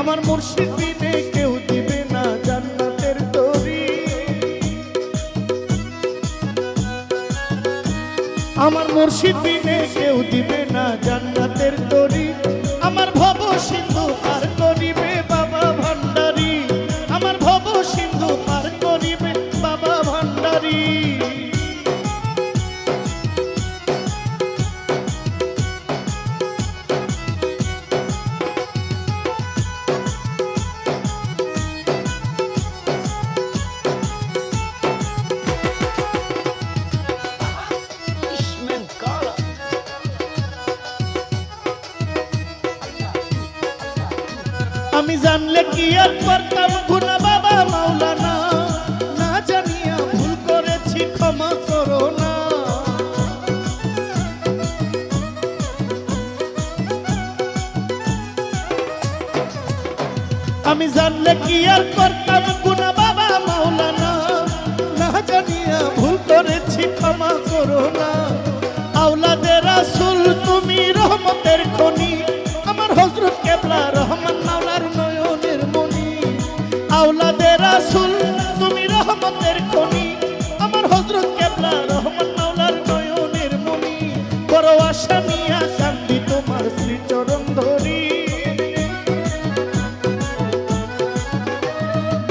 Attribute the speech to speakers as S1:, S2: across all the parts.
S1: আমার মুর্শিদ বিনে কেউ দিবে না জান্নাতের তরি। আমার মুর্শিদ বিনে কেউ দিবে না জান্নাতের তরি। আমি জানলে কি আর করতাম? গুনা বাবা মাওলানা, না জানিয়া ভুল করেছি, ক্ষমা করো না। আমি জানলে কি আর করতাম? গুনা বাবা মাওলানা, না জানিয়া ভুল করেছি, ক্ষমা করো না। আওলাদের রাসূল, তুমি রহমতের খনি। আমার হযরত রহমতের খনি। আমার হযরত কেবলা রহমান মাওলার নয়নের মনি বড় আশা নিয়া কান্দি তোমার শ্রীচরণ ধরি।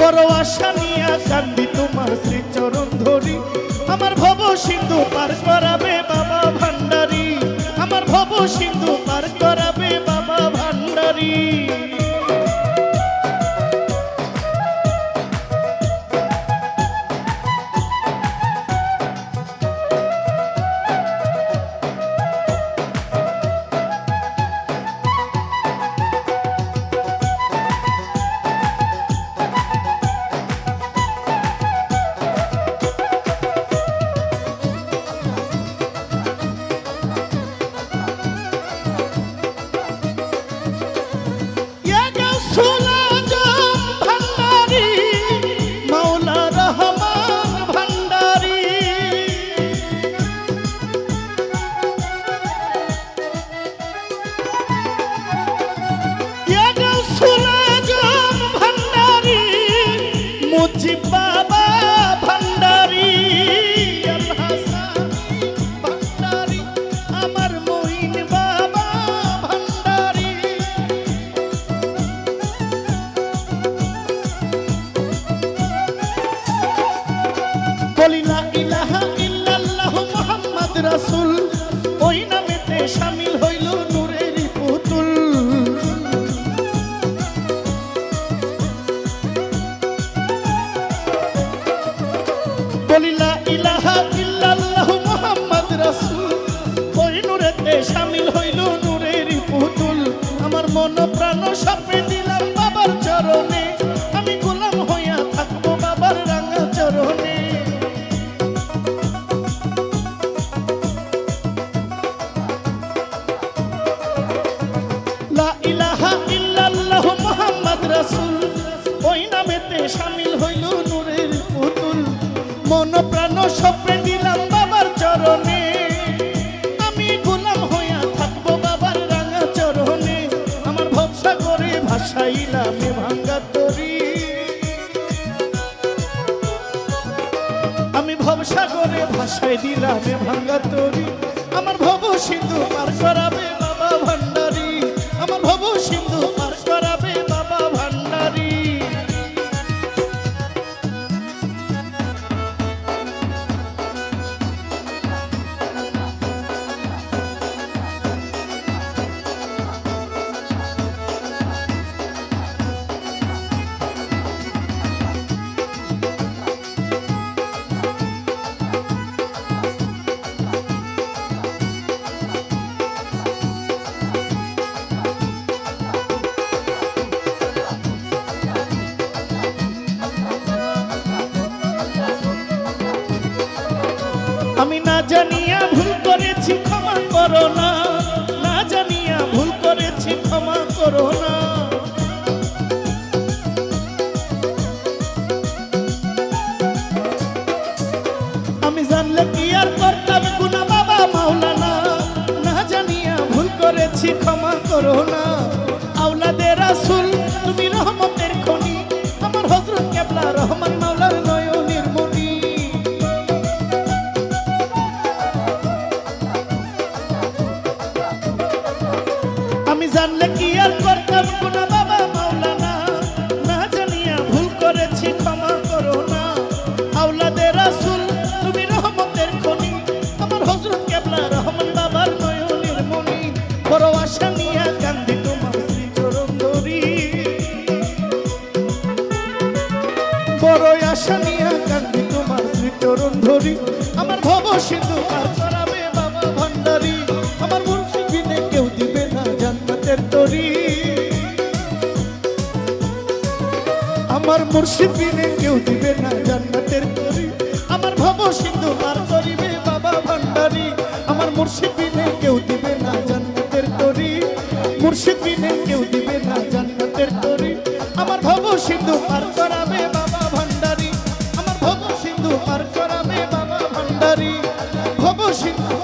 S1: বড় আশা নিয়া কান্দি তোমার শ্রীচরণ ধরি। আমার ভব সিন্ধু পার করাবে বাবা ভান্ডারি। আমার ভব সিন্ধু পার করাবে বাবা ভান্ডারি। ইলাহা ইল্লাল্লাহ মোহাম্মদ রাসূল। ওই নামেতে শামিল হইল নূরের পুতুল। বলি এ ভাঙ্গা তরি। আমি ভবসাগরে ভাসাই দিলাম ভাঙ্গা তরি। আমার ভব সিন্ধু পার করাবে জানিয়া ভুল ধরি। আমার ভব সিন্ধু পার বাবা ভান্ডারি। আমার মুর্শিদ বিনে কেউ দিবে না জান্নাতের তরি। আমার ভব সিন্ধু পার করিবে বাবা ভান্ডারি। আমার মুর্শিদ কেউ দিবে না জান্নাতের তরি। মুর্শিদ ভব সিন্ধু